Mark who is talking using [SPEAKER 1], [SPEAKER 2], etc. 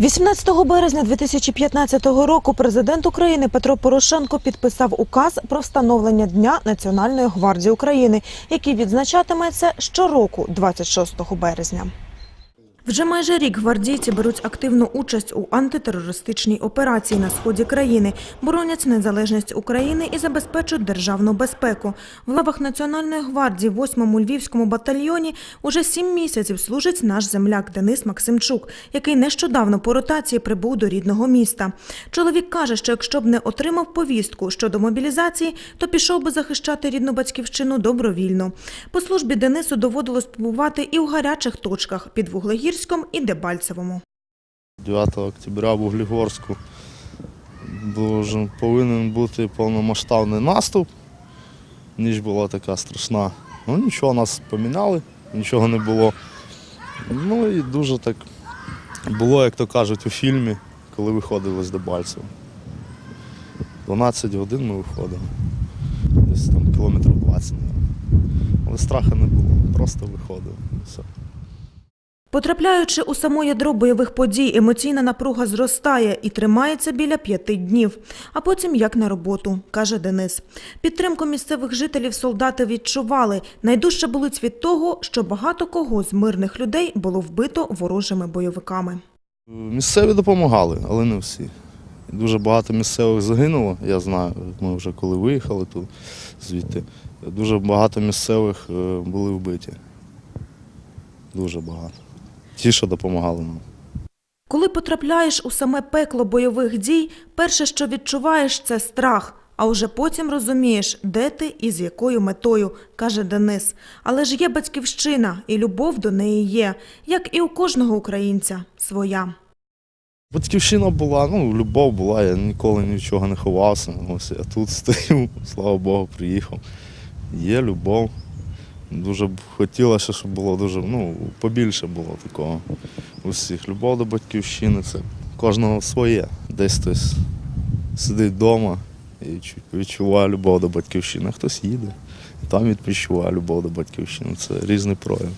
[SPEAKER 1] 18 березня 2015 року президент України Петро Порошенко підписав указ про встановлення Дня Національної гвардії України, який відзначатиметься щороку, 26 березня. Вже майже рік гвардійці беруть активну участь у антитерористичній операції на сході країни, боронять незалежність України і забезпечують державну безпеку. В лавах Національної гвардії, 8-му Львівському батальйоні, уже сім місяців служить наш земляк Денис Максимчук, який нещодавно по ротації прибув до рідного міста. Чоловік каже, що якщо б не отримав повістку щодо мобілізації, то пішов би захищати рідну батьківщину добровільно. По службі Денису доводилось побувати і у гарячих точках під Вуглегірськом і Дебальцевому.
[SPEAKER 2] 9 октября в Углігорську повинен бути повномасштабний наступ. Ніч була така страшна. Ну нічого, нас поміняли, нічого не було. Ну і дуже так було, як то кажуть, у фільмі, коли виходили з Дебальцева. 12 годин ми виходили. Десь там кілометрів 20, мабуть. Але страху не було, просто виходили. Все.
[SPEAKER 1] Потрапляючи у само ядро бойових подій, емоційна напруга зростає і тримається біля п'яти днів, а потім як на роботу, каже Денис. Підтримку місцевих жителів солдати відчували. Найдужче болить від того, що багато кого з мирних людей було вбито ворожими бойовиками.
[SPEAKER 2] Місцеві допомагали, але не всі. Дуже багато місцевих загинуло, я знаю. Ми вже коли виїхали тут звідти. Дуже багато місцевих е, були вбиті. Дуже багато. Ті, що допомагали нам.
[SPEAKER 1] Коли потрапляєш у саме пекло бойових дій, перше, що відчуваєш, це страх. А вже потім розумієш, де ти і з якою метою, каже Денис. Але ж є батьківщина, і любов до неї є, як і у кожного українця, своя.
[SPEAKER 2] Батьківщина була, ну, любов була, я ніколи нічого не ховався. Ось я тут стою, слава Богу, приїхав. Є любов. Дуже б хотілося, щоб було дуже, ну, побільше було такого Усіх. Любов до батьківщини це кожного своє. Десь хтось сидить вдома і чу- відчуває любов до батьківщини, а хтось їде. і Там відчуває любов до батьківщини. Це різний прояв.